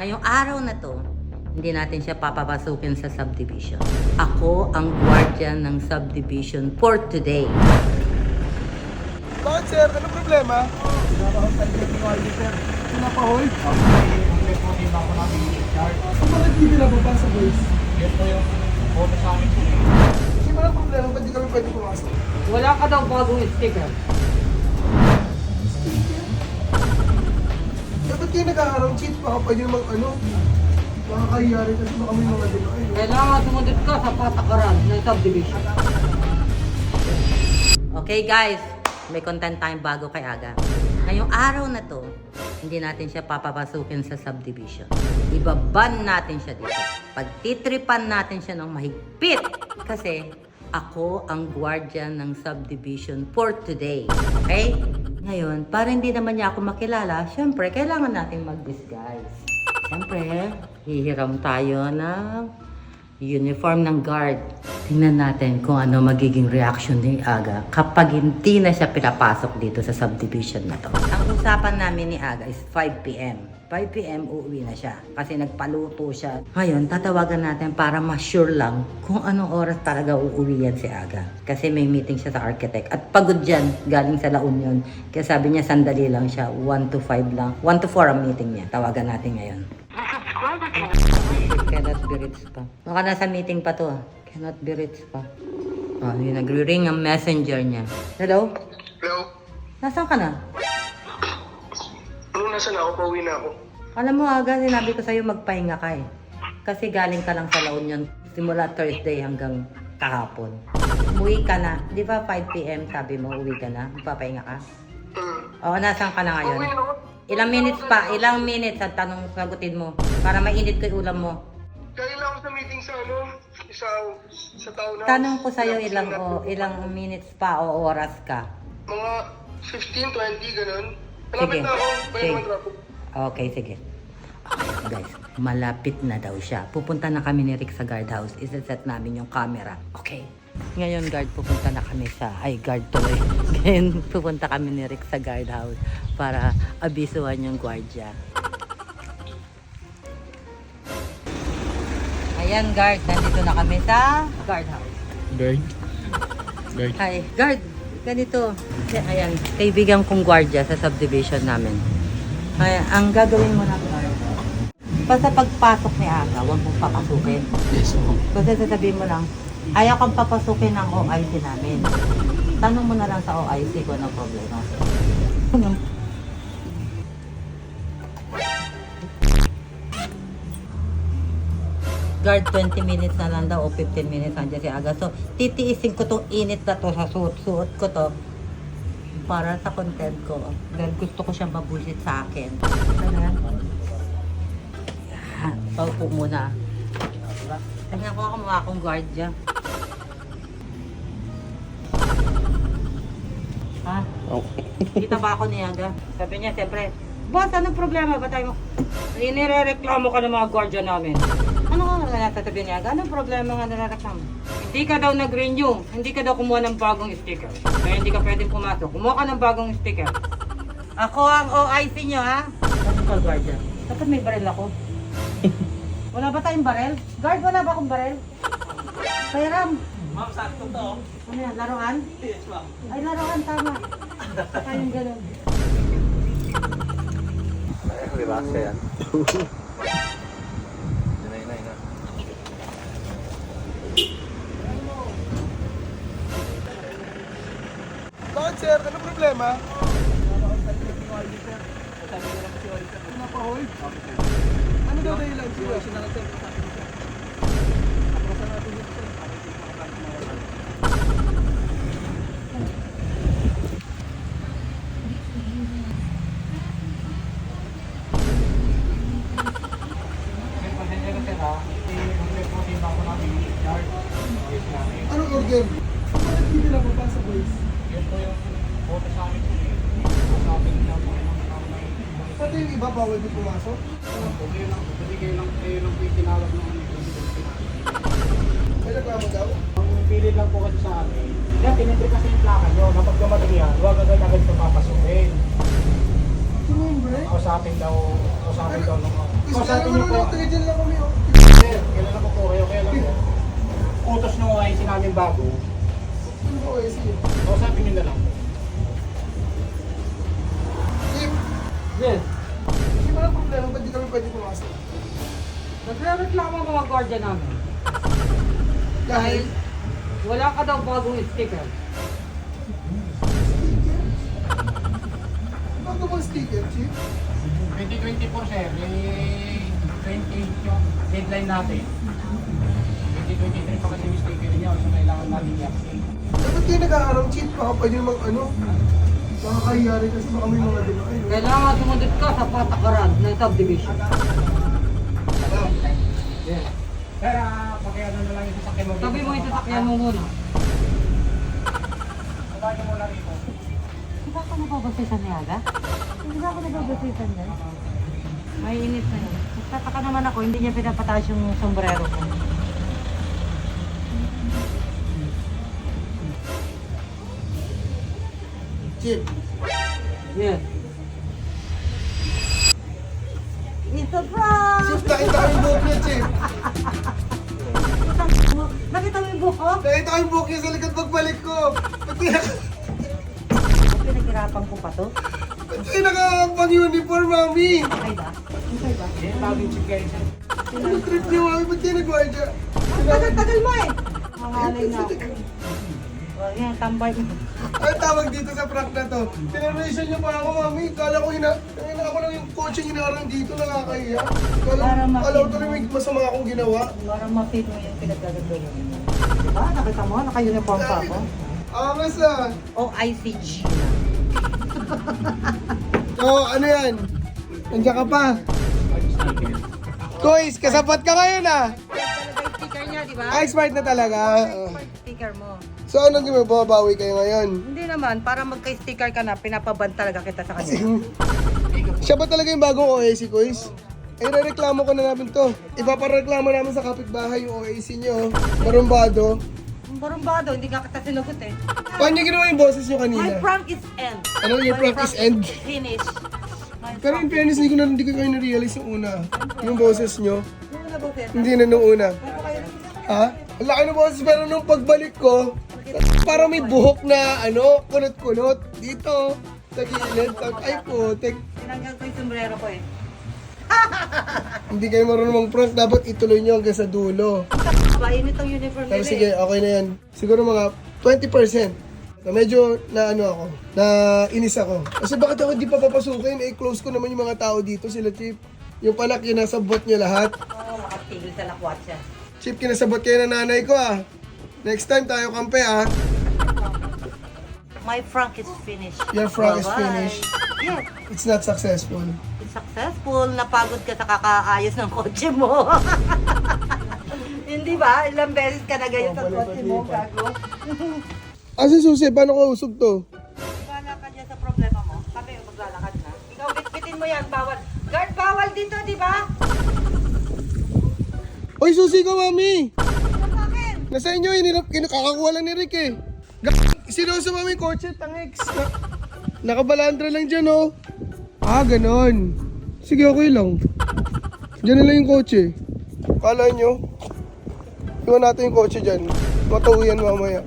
Ngayong araw na to, hindi natin siya papapasukin sa subdivision. Ako ang guardian ng subdivision for today. Bakit sir? Ano problema? Pinapahold? Bakit hindi pinababa sa voice? Yan po yung photo sa amin po. Hindi ba lang problema? Ba't di kami pwede pumasok? Wala ka daw bagong sticker. Ba't kayo nag-aaraw cheat? Baka pwede namang ano? Makakahiya rin kasi baka may mga dinaay. Kailangan sumunod ka sa patakaran ng subdivision. Okay guys, may content tayong bago kay Aga. Ngayong araw na to, hindi natin siya papapasukin sa subdivision. Ibaban natin siya dito. Pagtitripan natin siya ng mahigpit. Kasi ako ang guardian ng subdivision for today. Okay? Ngayon, para hindi naman niya ako makilala, syempre, kailangan natin mag-disguise. Syempre, hihiram tayo ng uniform ng guard. Tingnan natin kung ano magiging reaction ni Aga kapag hindi na siya pinapasok dito sa subdivision na to. Ang usapan namin ni Aga is 5 p.m. 5 p.m. uuwi na siya kasi nagpaluto siya. Ngayon, tatawagan natin para ma-sure lang kung anong oras talaga uuwi yan si Aga. Kasi may meeting siya sa architect at pagod dyan galing sa La Union. Kaya sabi niya sandali lang siya, 1 to 5 lang. 1 to 4 ang meeting niya. Tawagan natin ngayon. Cannot be reached pa. Baka nasa meeting pa to ah. Cannot be reached pa. Oh, yun, nagre-ring ang messenger niya. Hello? Hello? Nasaan ka na? Ano nasa na ako? Pauwi na ako. Alam mo aga, sinabi ko sa'yo magpahinga ka eh. Kasi galing ka lang sa La Union simula Thursday hanggang kahapon. Umuwi ka na. Di ba 5 p.m. sabi mo, uwi ka na? Magpapahinga ka? Hmm. Oo, nasaan ka na ngayon? Pauwi na ako. Ilang minutes pa? Ilang minutes ang tanong sagutin mo? Para mainit ko yung ulam mo. Kaya ako sa ano? Sa, sa town house. Tanong ko sa'yo ilang o, ilang minutes pa o oras ka. Mga 15, 20, ganun. Sige. Malapit na ako. Sige. naman traffic. Okay, sige. Guys, malapit na daw siya. Pupunta na kami ni Rick sa guardhouse. Isa-set namin yung camera. Okay. Ngayon, guard, pupunta na kami sa... Ay, guard tuloy. Ngayon, pupunta kami ni Rick sa guardhouse para abisuhan yung guardia. Ayan, guard. Nandito na kami sa guardhouse. Guard. Guard. Hi, guard. Ganito. Ayan, kaibigan kong gwardiya sa subdivision namin. Ay, ang gagawin mo lang, guard, basta pagpasok ni Aga, huwag mong papasukin. Yes, po. Basta sasabihin mo lang, ayaw kang papasukin ng OIC namin. Tanong mo na lang sa OIC kung ano problema. Guard, 20 minutes na lang daw o 15 minutes nandiyan si Aga. So, titiisin ko tong init na to sa suot-suot ko to para sa content ko. Dahil gusto ko siyang mabusit sa akin. Ayan. Yan. Paupo muna. Tingnan ko ako akong guard dyan. Ha? Kita ba ako ni Aga? Sabi niya, siyempre, Boss, anong problema ba tayo? Inirereklamo ka ng mga guardian namin. Ka nga natasabi niya? Anong problema nga nirereklamo? Hindi ka daw nag-renew. Hindi ka daw kumuha ng bagong sticker. Kaya hindi ka pwedeng pumasok. Kumuha ka ng bagong sticker. Ako ang OIC niyo, ha? Ka, guardian? Dapat may baril ako. Wala ba tayong barel? Guard, wala ba akong barel? Kaya Ram. Ma'am, sakto to. Ano yan, laruan? Yes, ma'am. Ay, laruan, tama. Saka yung ganun. Relax ka yan. Ano problema? Pinapahold? Ano daw dahilan sir? Pasensya na sir ha. Kasi yung po team ako namin, yard. Yes, namin. Anong order? Bakit hindi pinababa sa voice? Yan po yung photo sa amin po. Sa amin lang po yung mga Pati yung iba bawal din pumasok? Ano po, lang po. Kasi kayo lang, kayo lang po yung tinawag ng ano, namin. May reklamo daw? Ang pili lang po kasi sa amin, yan, tinitri kasi yung plaka nyo. Kapag dumating yan, huwag agad-agad ito papasukin. Sino yung break? Kausapin daw, kausapin daw ng Gusto Kung sa naman inyo po, dyan lang kami oh. sir, kilala ko po kayo, kaya lang po. Utos nung ay sinamin bago. Ano po eh, sige. Kausapin nyo na lang. Yes. Problema? Ba't di kami pwede pumasok? Nagre-reklamo ang mga gwardiya namin. Dahil, wala ka daw bagong sticker. bago bang sticker, Chief? 2024 sir, eh, 20 yung deadline natin. 2023 pa kasi yung sticker niya, so kailangan natin i-update. Dapat kayo nag-aaraw, Chief. Baka pwede namang ano, makakahiya rin kasi baka may mga dino. Ayun. Kailangan sumunod ka sa patakaran ng subdivision. Yes. Sir, ah, pakiano na lang yung sasakyan mo. Sabi mo yung sasakyan mo muna. Sabahin mo muna rito. Di ba ako nababasitan ni Aga? Hindi ba ako nababasitan niya? May init na yun. Nagtataka naman ako, hindi niya pinapataas yung sombrero ko. Chief, Yes. It's a prank! Chief, nakita ko yung buhok niya, Chief. Nakita mo yung buhok ko? Nakita ko yung buhok niya sa likod pagbalik ko. Ba't di Pinaghirapan ko pa to. ba't di nakakapang uniform, mami? Okay ba? Okay ba? Eh, yung chief kayo sir. Ano trip niyo, mami? Ba't di nagwardya? Tagal-tagal mo eh! Mamalay na ako. Huwag yan, tambay mo. Ano tawag dito sa prank na to? Tineration niyo pa ako, mami. Kala ko hina... Kaya ako lang yung coaching hinaharang dito, nakakahiya. Kala, Para makita kala ko tuloy may masama akong ginawa. Para ma-fit mo yung pinagdadagdagan mo. Diba? Nakita mo? Naka-uniform pa ako. Angas ah. OICG. Oo, ano yan? Nandiyan ka pa. Kois, kasapat ka ngayon ah. Talaga yung sticker niya, di ba? Ah, expired na talaga. Ah. Sticker mo. So anong ginagawa? Babawi kayo ngayon? Hindi naman, para magka-sticker ka na, pinapaban talaga kita sa kanya. Siya ba talaga yung bagong OAC, Kois? Eh, reklamo ko na namin to. Ipapareklamo namin sa kapitbahay yung OAC nyo. Marumbado. Ang barumbado, hindi nga kita sinagot eh. Paano nyo ginawa yung boses nyo My kanina? prank is end. Ano yung My prank is end? Finish. My Pero in fairness, hindi ko na hindi ko kayo na-realize yung una. Yung boses nyo. Ano na ba? Hindi na nung una. Ano kayo? Ha? Ang laki ng boses pero nung pagbalik ko, parang may buhok na ano, kunot-kunot. Dito, sa gilid. Ay putek. Tinanggal ko yung sombrero ko eh. Hindi kayo marunong mag-prank. Dapat ituloy nyo hanggang sa dulo. Bain itong uniform Pero nila sige, eh. okay na yan. Siguro mga 20%. Na medyo na ano ako, na inis ako. Kasi bakit ako di pa papasukin? Eh, close ko naman yung mga tao dito, sila Chip. Yung panak, kinasabot nyo lahat. Oo, makatigil sa lakwatsa. Chip, kinasabot kayo ng nanay ko ah. Next time tayo kampe ah. My prank is finished. Your prank is Bye-bye. finished. Yes. It's not successful. It's successful. Napagod ka sa kakaayos ng kotse mo. Hindi ba? Ilang beses ka nagayos ng kotse mo, gago. Asa susi, paano ko usog to? Wala ka dyan sa problema mo. Kami yung maglalakad na. Ikaw, bitbitin mo yan. Bawal. Guard, bawal dito, di ba? Oy, susi ko, mami! Nasa inyo, inilap, kinakakakuha lang ni Rick eh. G- Sino sa mami kotse, tangex. Na, nakabalandra lang dyan, oh. Ah, ganon. Sige, okay lang. Diyan na lang yung kotse. Kala nyo, iwan natin yung kotse dyan. Matuwi yan mamaya.